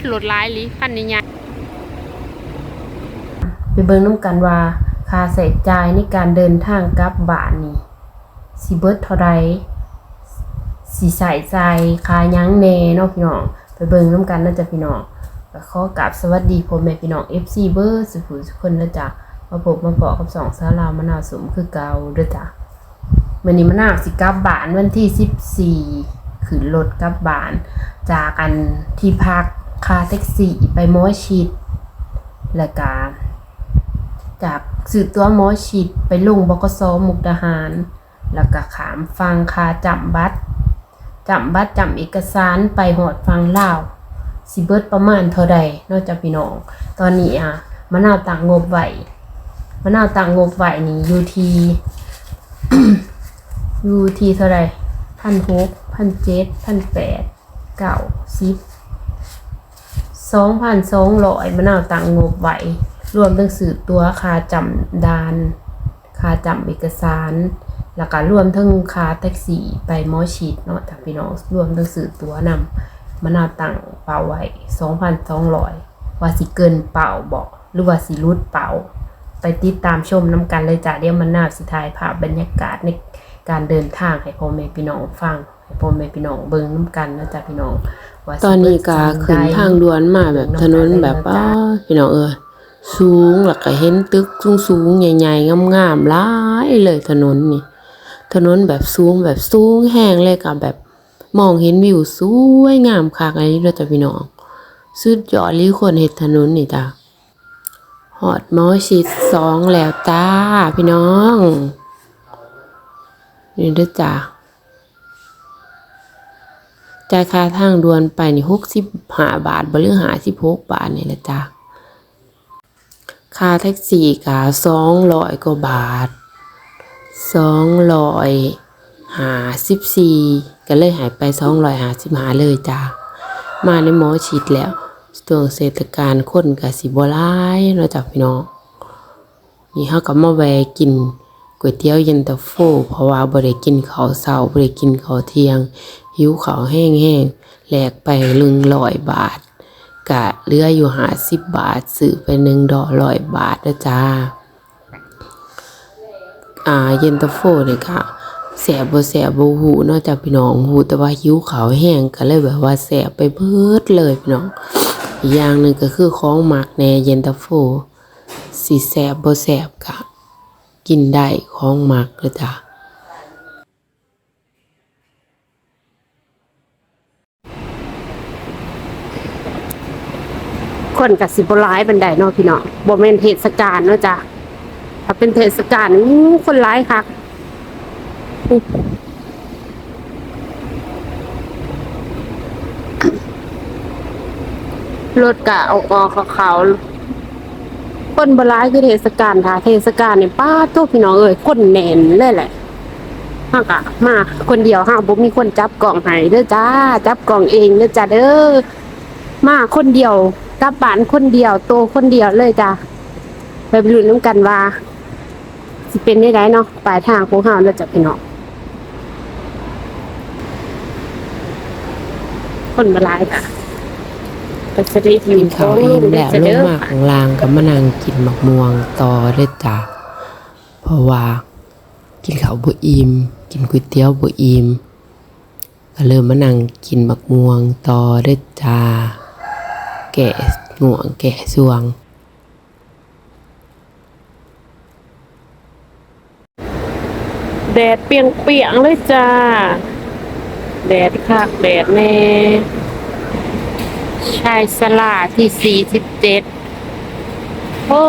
ดรถหลายลิคันนี้ใหญ่ไปเบิ่งน้ำกันว่าค่าใช้จ่ายในการเดินทางกลับบ้านนี่สิเบิดเท่าใดสิใส่ใจค่ายั้งแน่เนาะพี่น้อง ไปเบิ่งน้ำกันเนาะจ้ะพี่น้องก็ขอกราบสวัสดีพ่อแม่พี่น้อง FC เบอร์สุขุทุคนนะจ๊ะมาพบมาพอกับสองสาลาวมะนาวสมคือเก่าเด้อจ้ะมื้อนี้มะนาวสิกลับบ้านวันที่ 14ขึ้นรถกลับบ้าน จากอันที่พัก คาแท็กซี่ไปหมอชิดแล้วก็จากสื่อตัวหมอชิดไปลงบกสมุกดาหาร แล้วก็ขามฟังคาจำบัตรจำบัตรจำเอกสารไปหอดฟังเลาสิเบิดประมาณเท่าใดนอกจากพี่น้อง ตอนนี้อะมะนาวต่างงบไหวมะนาวต่างงบไหวนี่อยู่ที่อยู่ที่เท่าใดพันหกพันเจ็ดพันแปดเก้าสิบ สองพันสองร้อยมะนาวต่างงบไหวรวมทั้งสื่อตัวคาจำดานคาจำเอกสาร แล้วก็รวมทั้งคาแท็กซี่ไปมอฉีดเนาะจากพี่น้องรวมทั้งสื่อตัวนำมะนาวต่างเป่าไหวสองพันสองร้อยว่าสิเกินเป่าบอกหรือว่าสิรุดเป่า ไปติดตามชมน้ำกันเลยจ้ะเดี๋ยวมันนาสิทายภาพบรรยากาศในการเดินทางให้พ่อแม่พี่น้องฟัง พ่อแม่พี่น้องเบิ่งน้ำกันนะจ๊ะพี่น้องว่าสิตอนนี้ก็เบิดขึ้นสิ่ใดทางด่วนมาแบบถนนแบบอ้าพี่น้องเอ้ยสูงแล้วก็เห็นตึกสูงๆใหญ่ๆงามๆหลายเลยถนนนี่ ถนนแบบสูงแบบสูงแห้งเลยก็แบบมองเห็นวิวสวยงามคักอันนี้เด้อจ้ะพี่น้องสุดยอดลีคนเฮ็ดถนนนี่จ้ะฮอดหมอชิดสองแล้วจ้าพี่น้อง นี่เด้อจ้ะ จ่ายค่าทางด่วนไปนี่หกสิบห้าบาทบหรือหาสิบหกบาทนี่แหละจ้ะค่าแท็กซี่ก็สองร้อยกว่าบาทสองร้อยหาสิบสี่ก็เลยหายไปสองร้อยหาสิบหาเลยจ้ะมาในหมอฉีดแล้วช่วงเศรษฐกาลคนกับสิบหลายเนาจ้ะพี่น้องนี่เขาก็มาแวกินก๋วยเตี๋ยวเย็นตาโฟเพราะว่าบ่ได้กินข้าวเช้าบ่ได้กินข้าวเที่ยง หิวข้าวแห้งๆแลกไปลึงร้อยบาท กะเลืออยู่หาสิบบาทซื้อไปหนึ่งดอกร้อยบาทนะจ้าอ่าเย็นตาโฟเนี่ยค่ะแสบบ่แสบบ่หูนอกจากพี่น้องหูแต่ว่าหิวขาวแห้งก็เลยแบบว่าแสบไปเบิดเลยพี่น้องอย่างหนึ่งก็คือของหมักแน่เย็นตาโฟสิแสบบ่แสบกะกินได้ของหมักเลยจ้า คนกับสิบร้ายบันไดเนาะพี่เน้องบ่แม่นเทศกาลเนาะจ้ะถ้าเป็นเทศกาลอู้คนร้ายคักรถกะเอาออกเขาๆคนบร้ายคือเทศกาลค่ะ เทศกาลเนี่ยป้าโตพี่น้องเอ้ยคนแน่นเลยแหละห้ากะมาคนเดียวห้าบ่มีคนจับกล่องให้เด้อจ้า จับกล่องเองเด้อจ้าเด้อมาคนเดียว กลับบ้านคนเดียวโตคนเดียวเลยจ้ะไปลุ้นน้ำกันว่าสิเป็นได้ไรเนาะปลายทางของเฮาแล้วจะพี่น้องคนมาหลายค่ะไปสตรีกินข้าวอิ่มแล้วลงมาข้างล่างก็มานั่งกินหมักม่วงต่อเด้จ้ะเพราะว่า กินข้าวบ่อิ่มกินก๋วยเตี๋ยวบ่อิ่มก็เริ่มมานั่งกินหมักม่วงต่อเด้จ้า แก่ง่วงแก่สวง แดดเปรียงๆเลยจ้า แดดคักแดดแน่ชายสลาที่สี่สิบเจ็ดโอ้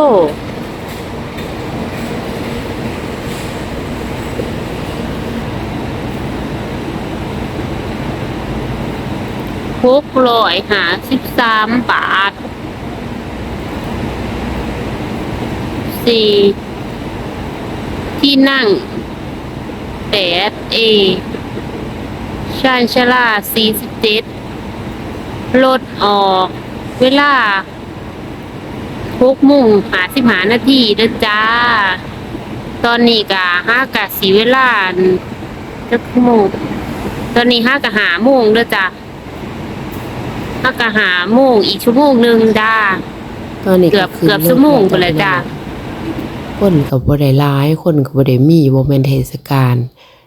หกร้อยหาสิบสามบาทสี่ที่นั่งแปดเอชานชลาสี่สิบเจ็ดรถออก เวลาหกโมงหาสิบหานาทีเด้อจ้า ตอนนี้กะห้ากะสีเวลาจักโมงตอนนี้ห้ากะหาโมงเด้อจ้า ถ้าก็หาโมงอีกชั่วโมงหนึงจ้า ตอนนี้เกือบขึ้นเกือบรถชั่วโมงไปเลยจ้าคนก็บ่ได้หลาย คนก็บ่ได้มีบ่แม่นเทศกาล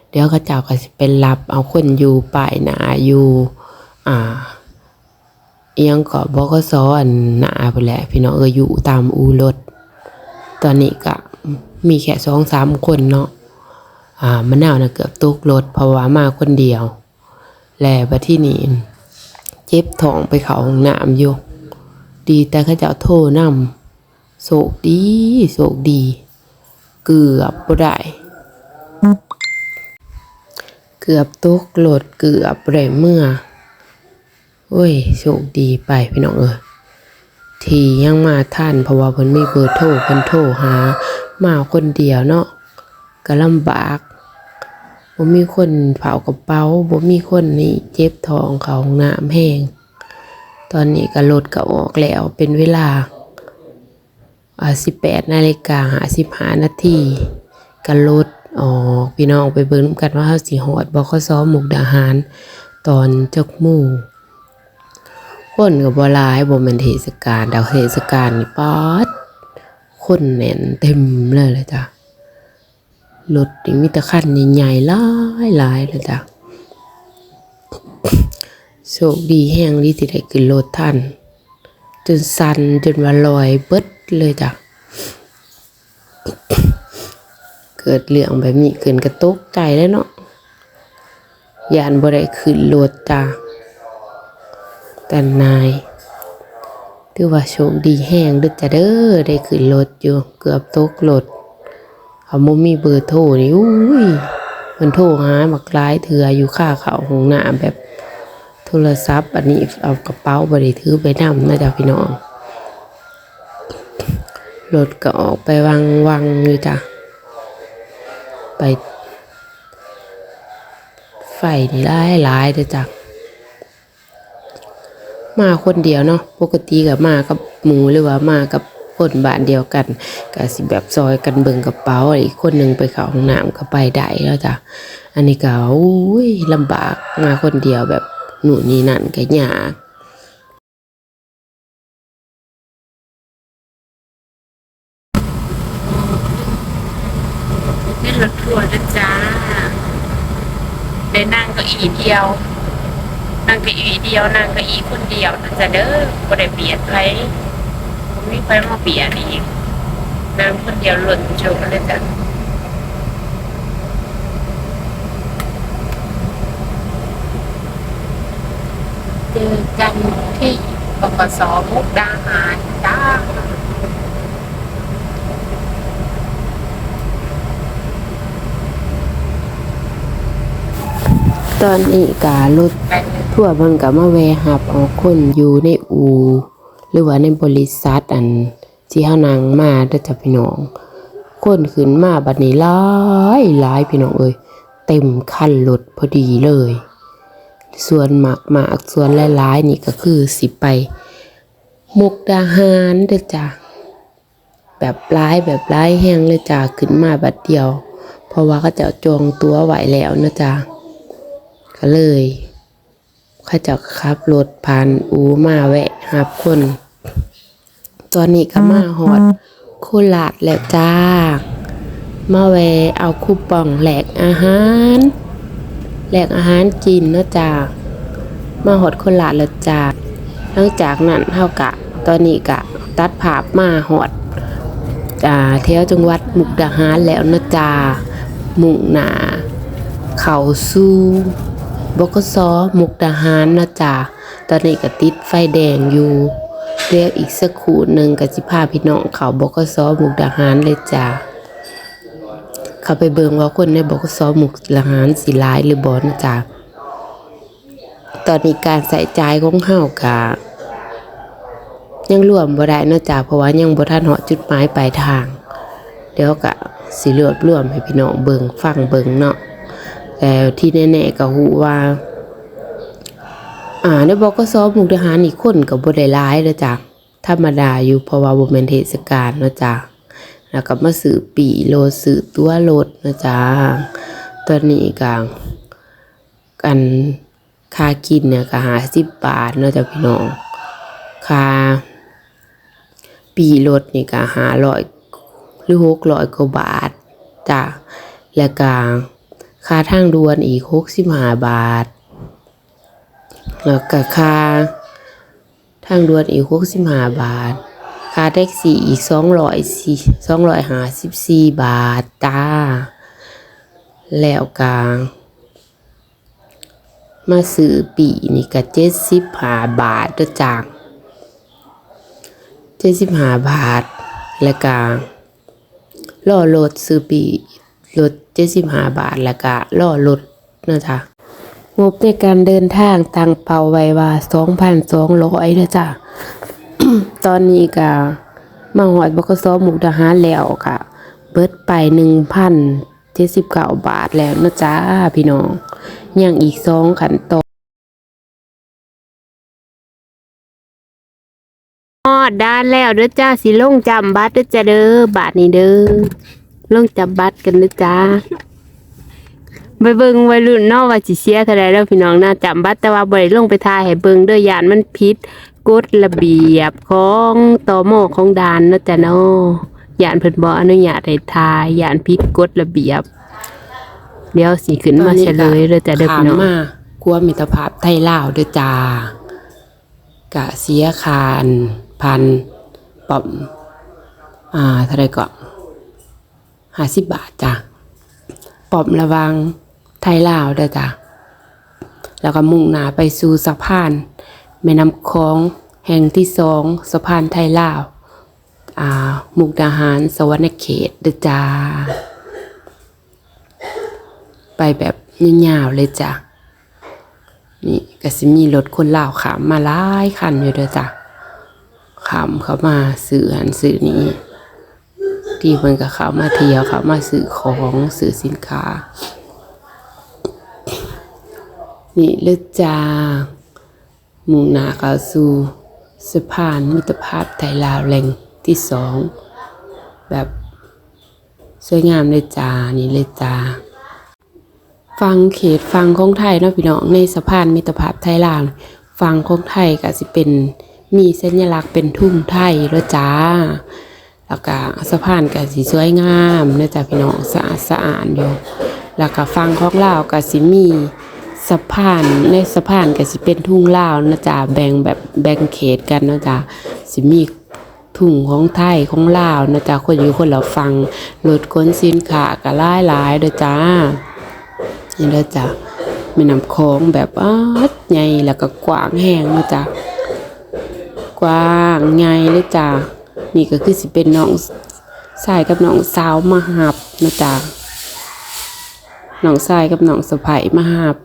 เดี๋ยวเขาเจ้าก็สิเป็นรับเอาคนอยู่ป้ายหน้าอยู่อ่าเอียงก็บกสอันหน้าไปแหละพี่น้องเอออยู่ตามอูรถตอนนี้ก็มีแค่สองสามคนเนาะอ่ามะนาวน่ะเกือบตกรถเพราะว่ามาคนเดียว แล้วบัดที่นี่ เจ็บท้องไปเข้าห้องน้ำอยู่ ดีแต่เขาเจ้าโทรนำโศกดีโศกดี เกือบบ่ได้เกือบตกรถเกือบได้เมื่อโอ้ยโชคดีไปพี่น้องเอ้ยที่ยังมาทันเพราะว่าเพิ่นมีเบอร์โทรเพิ่นโทรหา มาคนเดียวเนาะก็ลำบาก บ่มีคนเผากระเป๋าบ่มีคนนี่เจ็บท้องเขาห้องน้ำแห้งตอนนี้ก็รถก็ออกแล้วเป็นเวลาอ่า18นาฬิกา55นาทีก็รถออกพี่น้องไปเบิ่งนำกันว่าเฮาสิฮอดบขสมุกดาหาร ตอนจักโมงคนก็บ่หลายบ่แม่นเทศกาลดาวเทศกาลนี่ป๊าดคนแน่นเต็มเลยเลยจ้ะ รถนี่มีแต่คันใหญ่ๆหลายหลายเลยจ้ะโชคดีแฮงดีที่ได้ขึ้นรถทันจนสั่นจนว่าลอยเบิดเลยจ้ะเกิดเรื่องแบบนี้ขึ้นกระตุกใจแล้วเนาะยานบ่ได้ขึ้นรถจ้ะแต่นายถือว่าโชคดีแห้งเดึกจะเด้อได้ขึ้นรถอยู่เกือบตกรถ เขาบ่มีเบอร์โทรนี่อุ้ยมันโทรหามักหลายเถื่ออยู่ค่าเขาห้องน้ำแบบโทรศัพท์อันนี้เอากระเป๋าบ่ได้ถือไปนำนะจ๊ะพี่น้องรถก็ออกไปวังวังอยู่จ้ะไป ไฟนี่หลายหลายเด้อจ้ะมาคนเดียวเนาะปกติก็มากับหมูหรือว่ามากับ คนบ้านเดียวกันก็สิแบบซอยกันเบิ่งกระเป๋าอีกคนหนึ่งไปเข้าห้องน้ำก็ไปได้แล้วจ้ะอันนี้ก็อุ้ยลำบากมาคนเดียวแบบหนูนนี่นั่นก็ยากขึ้นรถทัวร์นะจ้าได้นั่งก็อีเดียว นั่งก็อีเดียว นั่งก็อีคนเดียวนะจ๊ะเด้อบ่ได้เบียดใคร บ่มีใครมาเบียดอีกนั่งคนเดียวหล่นโจกเลยจ้ะเจอกันที่บกสมุกดาหารจ้าตอนนี้การถไปเลยทั่วมันก็มาแวหับเอาคนอยู่ในอู หรือว่าในบริษัทอันที่เฮานั่งมาเด้อจ้ะพี่น้อง คนขึ้นมาบัดนี้หลายหลายพี่น้องเอ้ยเต็มคันรถพอดีเลย ส่วนมากมากส่วนหลายๆนี่ก็คือสิไปมุกดาหารเด้อจ้ะแบบหลายแบบหลายแห้งเลยจ้ะขึ้นมาบัดเดียว เพราะว่าเขาจะจองตัวไหวแล้วนะจ้ะก็เลยเขาจะขับรถผ่านอูมาแวะหับคน ตอนนี้ก็มาหอดโคราชแล้วจ้า มาแวะเอาคูปองแหลกอาหารแหลกอาหารกินเนาะจ้ามาหอดโคราชแล้วจ้าหลังจากนั้นเท่ากะ ตอนนี้กะ ตัดภาพมาหอดจ้าแถวจังหวัดมุกดาหารแล้วเนาะจ้ามุ่งหน้าเขาสู้บกสมุกดาหารนะจ๊ะตอนนี้ก็ติดไฟแดงอยู่ เรียกอีกสักครู่หนึ่งก็สิพาพี่น้องเขาบอกสมุกดาหารเลยจ้ะเขาไปเบิ่งว่าคนในบอกสมุกดาหารสิหลายหรือบ่นะจ๊ะตอนนี้การใส่ใจของเฮากะยังรวมบ่ได้นะจ๊ะเพราะว่ายังบ่ทันเหาะจุดหมายปลายทาง เดี๋ยวก็สิรวบรวมให้พี่น้องเบิ่งฟังเบิ่งเนาะแต่ที่แน่ๆก็ฮู้ว่า อ่าในบอกสมุกดาหารนี่คนก็บ่ได้หลายเด้อจ้ะธรรมดาอยู่เพราะว่าบ่แม่นเทศกาลเนาะจ้ะแล้วก็มาซื้อปีโลซื้อตัวรถนะจ้ะตอนนี้ก็กันค่ากินเนี่ยก็หาสิบบาทเนาะจ้ะพี่น้องค่าปีรถนี่ก็หาร้อยหรือหกร้อยกว่าบาทจ้ะแล้วก็ค่าทางด่วนอีกหกสิบห้าบาท แล้วก็ค่าทางด่วนอีกหกสิบห้าบาท ค่าแท็กซี่อีกสองร้อยสี่สองร้อยห้าสิบสี่บาทจ้าแล้วก็มาซื้อปีนี่ก็เจ็ดสิบห้าบาทเด้อจ้าเจ็ดสิบห้าบาท แล้วก็ล่อรถซื้อปีรถเจ็ดสิบห้าบาท แล้วก็ล่อรถนะจ๊ะ งบในการเดินทางตังเป่าไว้ว่าสองพันสองร้อยนะจ๊ะตอนนี้ก็มาหอดบกสมุกดาหารแล้วค่ะ เบิดไปหนึ่งพันเจ็ดสิบเก้าบาทแล้วนะจ๊ะพี่น้องยังอีกสองขันตอนฮอดด้านแล้วเด้อจ้าสิลงจำบัตรเด้อจ้าเด้อ บาทนี้เด้อลงจำบัตรกันเด้อจ้า ไปเบิ่งวัยรุ่นเนอกว่าสิเสียเท่าไรแล้วพี่น้องนะจำบัตรแต่ว่าบ่ได้ลงไปทายให้เบิ่งเด้อยานมันผิดกฎระเบียบของตมของด่านเนาะจ้ะเนาะยานเพิ่นบ่อนุญาตให้ทายยานผิดกฎระเบียบ เดี๋ยวสิขึ้นมาเฉลยเด้อจ้ะเด้อขาพี่มน้องมากลัวมิตรภาพไทยลาวเด้อจ้ากะเสียคานพันปอมอ่าเท่าไรก็ห้าสิบบาทจ้ะปอมระวัง ไทยลาวเด้อจ้ะแล้วก็มุ่งหน้าไปสู่สะพาน แม่น้ำคองแห่งที่สองสะพานไทยลาวอ่ามุกดาหารสวรรณเขตเด้อจ้าไปแบบยาวๆเลยจ้ะนี่ก็สิมีรถคนลาวขามมาหลายคันอยู่เด้อจ้ะขามเขามาซื้อหันซื้อนี้ที่เพิ่นก็เขามาเที่ยวเขามาซื้อของซื้อสินค้า นี่เลจา มุ่งหน้าเข้าสู่สะพานมิตรภาพไทยลาวแหล่งที่สอง แบบสวยงามเลยจ้า นี่เลยจ้า ฟังเขตฟังของไทยเนาะพี่น้องในสะพานมิตรภาพไทยลาวฟังของไทยก็สิเป็นมีสัญลักษณ์เป็นทุ่งไทยแล้วจ้า แล้วก็สะพานก็สิสวยงามเนาะจ้าพี่น้องสะอาดสะอาดอยู่ แล้วก็ฟังของลาวก็สิมี สะพานในสะพานก็สิเป็นทุ่งลาวนะจ้าแบ่งแบบแบ่งเขตกันนะจ้าสิมีถุงของไทยของลาวนะจ๊ะคนอยู่คนเราฟังรถขนสินค้าก็หลายหลายเด้อจ้านี่เด้อจ้ะแม่น้ำโค้งแบบอ้าดใหญ่แล้วก็กว้างแห้งนะจ๊ะกว้างใหญ่เลยจ้ะนี่ก็คือสิเป็นน้องชายกับน้องสาวมาหับนะจ๊ะน้องชายกับน้องสะใภ้มาหับ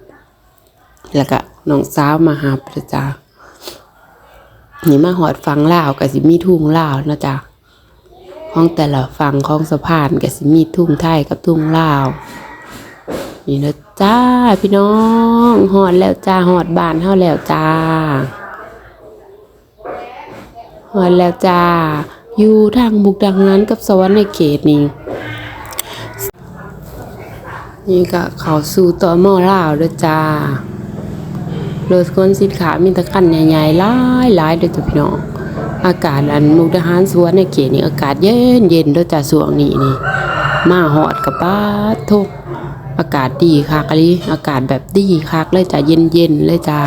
แล้วก็น้องสาวมาหับนะจ๊ะนี่มาหอดฟังลาวก็สิมีทุ่งลาวนะจ๊ะของแต่ละฝั่งของสะพานก็สิมีทุ่งไทยกับทุ่งลาว นี่นะจ้าพี่น้องหอดแล้วจ้าหอดบานเฮาแล้วจ้าหอดแล้วจ้า อยู่ทางบุกดังนั้นกับสวรรค์ในเขตนี่นี่ก็เขาสู่ต่อหม้อลาวด้อจ้า รถขนสินค้ามีตะคันใหญ่ๆหลายหลายเด้อจ้ะพี่น้องอากาศอันมุกดาหารสวนในเขตนี่อากาศเย็นเย็นเด้อจ้ะช่วงนี้นี่มาฮอดกับป้าทุกอากาศดีคักอะลิอากาศแบบดีคักเลยจ้ะเย็นๆเลยจ้า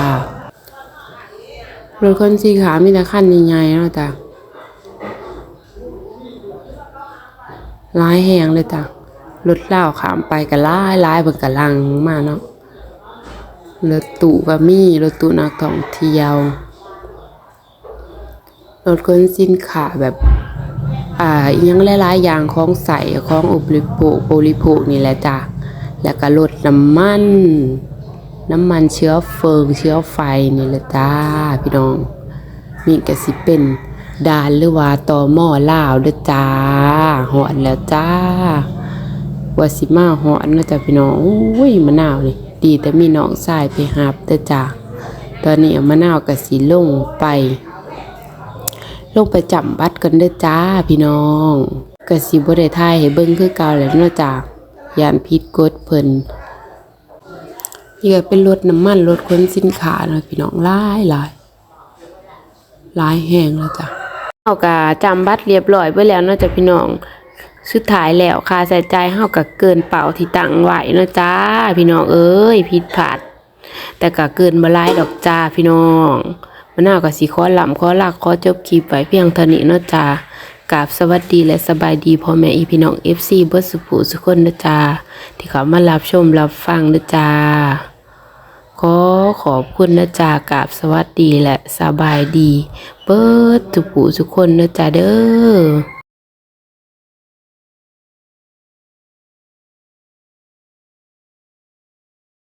รถขนสินค้ามีตะคันใหญ่ๆเนาะจ้ะหลายแหงเลยจ้ะรถเล่าขามไปก็หลายลายบิ่งกะลังมาเนาะ รถตู้ก็มีรถตู้นักท่องเที่ยวรถขนสินค้าแบบ อ่าอิหยังหลายๆอย่างของใส่ของอุปโภคบริโภคนี่แหละจ้ะแล้วก็รถน้ำมัน น้ำมันเชื้อเฟิงเชื้อไฟนี่แหละจ้าพี่น้องมีก็สิเป็นด่านหรือว่าต่อหม้อลาวด้อจ้าหอดแล้วจ้าว่าสิมาหอนนะจ๊ะพี่น้องอุ้ยมะนาวนี่ ดีแต่มีน้องชายไปหับแต่จ้ะตอนนี้มะนาวกับสีลงไป ลงไปจำบัตรกันเด้อจ้าพี่น้องกะสิบ่ได้ทายให้เบิ่งคือเก่าแล้วเนาะจ้ะยานผิดกฎเพิ่นนี่ก็เป็นรถน้ำมันรถขนสินค้าเนาะพี่น้องหลายหลายหลายแห้งแล้วจ้ะเฮาก็จำบัตรเรียบร้อยเบิดแล้วเนาะจ้ะพี่น้อง สุดท้ายแล้วค่าใช้จ่ายเฮาก็เกินเป้าที่ตั้งไว้นะจ้า พี่น้องเอ้ยผิดพลาดแต่ก็เกินบ่หลายดอกจ้าพี่น้องมะนาวก็สิขอลำขอลากขอจบคลิปไว้เพียงเท่านี้นะจ้ากราบสวัสดีและสบายดีพ่อแม่อีพี่น้อง FC เบิดสุผู้สุคนเด้อจ้าที่เขามารับชมรับฟังเด้อจ้าขอขอบคุณนะจ๊ะกราบสวัสดีและสบายดีเปิดทุกผู้ทุคนนะจ๊ะเด้อ